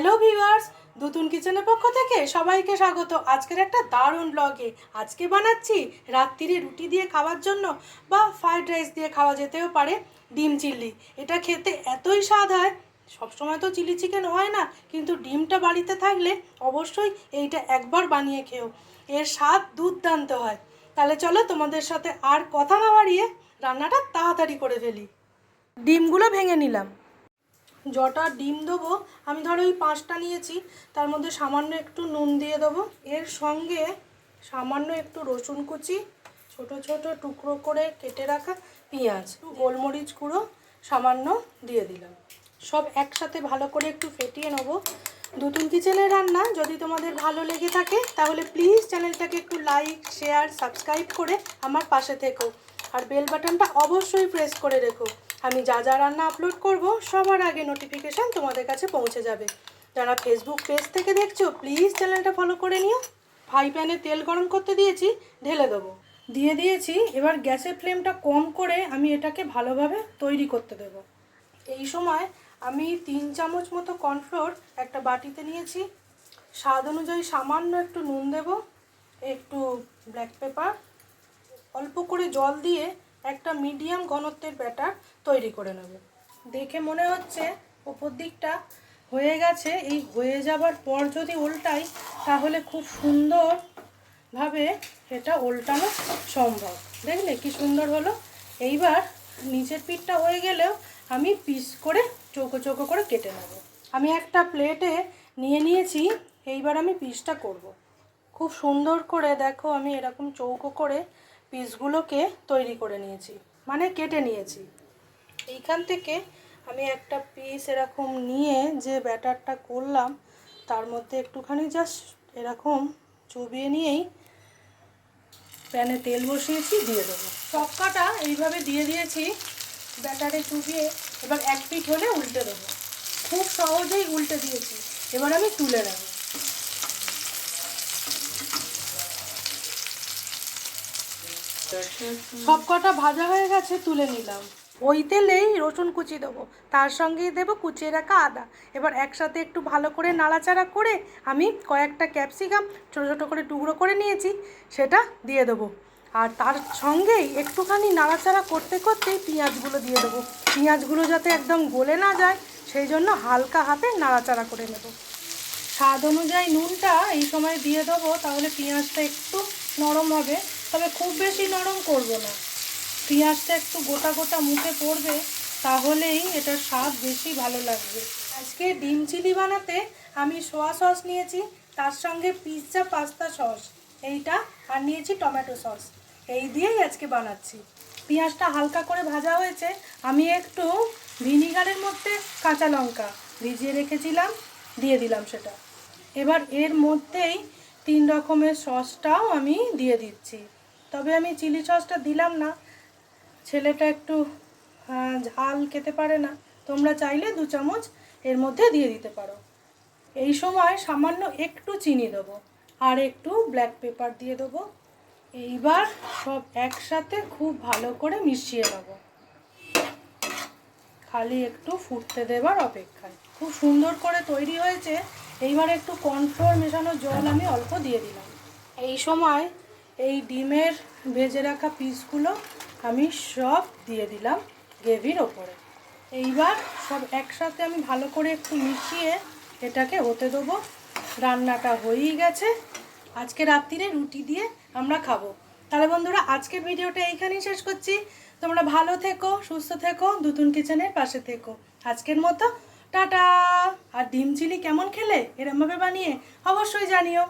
Hello viewers নতুন কিচেনের পক্ষ থেকে সবাইকে স্বাগত। আজকের একটা দারুণ ব্লগে আজকে বানাচ্ছি রাত্রিরে রুটি দিয়ে খাওয়ার জন্য বা ফ্রাইড রাইস দিয়ে খাওয়া যেতেও পারে ডিম চিল্লি। এটা খেতে এতই স্বাদ হয়, সবসময় তো চিলি চিকেন হয় না, কিন্তু ডিমটা বাড়িতে থাকলে অবশ্যই এইটা একবার বানিয়ে খেও। এর স্বাদ দুর্দান্ত হয়। তাহলে চলো তোমাদের সাথে আর কথা না বাড়িয়ে রান্নাটা তাড়াতাড়ি করে ফেলি। ডিমগুলো ভেঙে নিলাম। যটা ডিম দেবো। আমি ধরো ওই পাঁচটা নিয়েছি, তার মধ্যে সামান্য একটু নুন দিয়ে দেবো। এর সঙ্গে সামান্য একটু রসুন কুচি, ছোট ছোট টুকরো করে কেটে রাখা পেঁয়াজ গোলমরিচ গুঁড়ো সামান্য দিয়ে দিলাম। সব একসাথে ভালো করে একটু ফেটিয়ে নেব। নতুন কিচেনের রান্না, যদি তোমাদের ভালো লেগে থাকে, তাহলে প্লিজ চ্যানেলটাকে একটু লাইক, শেয়ার, সাবস্ক্রাইব করে আমার পাশে থেকো। আর বেল বাটনটা অবশ্যই প্রেস করে রেখো। আমি যা যা রান্না আপলোড করব, সবার আগে নোটিফিকেশান তোমাদের কাছে পৌঁছে যাবে। যারা ফেসবুক পেজ থেকে দেখছ প্লিজ চ্যানেলটা ফলো করে নিও। ফ্রাই প্যানে তেল গরম করতে দিয়েছি, ঢেলে দেবো। দিয়ে দিয়েছি, এবার গ্যাসের ফ্লেমটা কম করে আমি এটাকে ভালোভাবে তৈরি করতে দেব। এই সময় আমি তিন চামচ মতো কর্নফ্লোর একটা বাটিতে নিয়েছি। স্বাদ অনুযায়ী সামান্য একটু নুন দেব, একটু ব্ল্যাক পেপার অল্প করে জল দিয়ে একটা মিডিয়াম ঘনত্বের ব্যাটার তৈরি করে নেব। দেখে মনে হচ্ছে ওপর দিকটা হয়ে গেছে, এই হয়ে যাবার পর যদি উল্টাই, তাহলে খুব সুন্দরভাবে এটা উল্টানো সম্ভব। দেখলে কি সুন্দর হলো? এইবার নিচের পিঠটা হয়ে গেলেও আমি পিস করে চৌকো চৌকো করে কেটে নেব। আমি একটা প্লেটে নিয়ে নিয়েছি, এইবার আমি পিসটা করব। খুব সুন্দর করে দেখো, আমি এরকম চৌকো করে পিসগুলোকে তৈরি করে নিয়েছি মানে কেটে নিয়েছি। এইখান থেকে আমি একটা পিস এরকম নিয়ে যে ব্যাটারটা করলাম, তার মধ্যে একটুখানি জাস্ট এরকম চুবিয়ে নিয়েই প্যানে তেল বসিয়েছি, দিয়ে দেবো। সব এইভাবে দিয়ে দিয়েছি, ব্যাটারে চুবিয়ে, এবার এক পিঠ হলে উল্টে দেবো। খুব সহজেই উল্টে দিয়েছি, এবার আমি তুলে নেব। সব কটা ভাজা হয়ে গেছে, তুলে নিলাম। ওই তেলেই রসুন কুচি দেবো, তার সঙ্গেই দেবো কুচিয়ে রাখা আদা। এবার একসাথে একটু ভালো করে নাড়াচাড়া করে আমি কয়েকটা ক্যাপসিকাম ছোটো ছোটো করে টুকরো করে নিয়েছি, সেটা দিয়ে দেবো। আর তার সঙ্গেই একটুখানি নাড়াচাড়া করতে করতেই পেঁয়াজগুলো দিয়ে দেবো। পেঁয়াজগুলো যাতে একদম গলে না যায়, সেই জন্য হালকা হাতে নাড়াচাড়া করে নেব। স্বাদ অনুযায়ী নুনটা এই সময় দিয়ে দেবো, তাহলে পেঁয়াজটা একটু নরম হবে। তবে খুব বেশি নরম করব না। পেঁয়াজটা একটু গোটা গোটা মুখে পড়বে, তাহলেই এটার স্বাদ বেশি ভালো লাগবে। আজকে ডিম চিলি বানাতে আমি সোয়া সস নিয়েছি, তার সঙ্গে পিৎজা পাস্তা সস, এইটা, আর নিয়েছি টমেটো সস। এই দিয়েই আজকে বানাচ্ছি। পেঁয়াজটা হালকা করে ভাজা হয়েছে, আমি একটু ভিনিগারের মধ্যে কাঁচা লঙ্কা ভিজিয়ে রেখেছিলাম, দিয়ে দিলাম সেটা। এবার এর মধ্যেই তিন রকমের সসটাও আমি দিয়ে দিচ্ছি। তবে আমি চিলি সসটা দিলাম না। ছেলেটা একটু ঝাল খেতে পারে না। তোমরা চাইলে দু চামচ এর মধ্যে দিয়ে দিতে পারো। এই সময় সামান্য একটু চিনি দেবো আর একটু ব্ল্যাক পেপার দিয়ে দেবো। এইবার সব একসাথে খুব ভালো করে মিশিয়ে নেব। খালি একটু ফুটতে দেবার অপেক্ষায়। খুব সুন্দর করে তৈরি হয়েছে। এইবার একটু কর্নফ্লোর মেশানো জল আমি অল্প দিয়ে দিলাম। এই সময় এই ডিমের ভেজে রাখা পিসগুলো আমি সব দিয়ে দিলাম গ্রেভির ওপরে। এইবার সব একসাথে আমি ভালো করে একটু মিশিয়ে এটাকে হতে দেবো। রান্নাটা হয়েই গেছে। আজকে রাত্রিরে রুটি দিয়ে আমরা খাব। তাহলে বন্ধুরা, আজকের ভিডিওটা এইখানেই শেষ করছি। তোমরা ভালো থেকো, সুস্থ থেকো, দুতুন কিচেনের পাশে থেকো। আজকের মতো, টাটা। আর ডিম চিলি কেমন খেলে? এরমভাবে বানিয়ে অবশ্যই জানিও।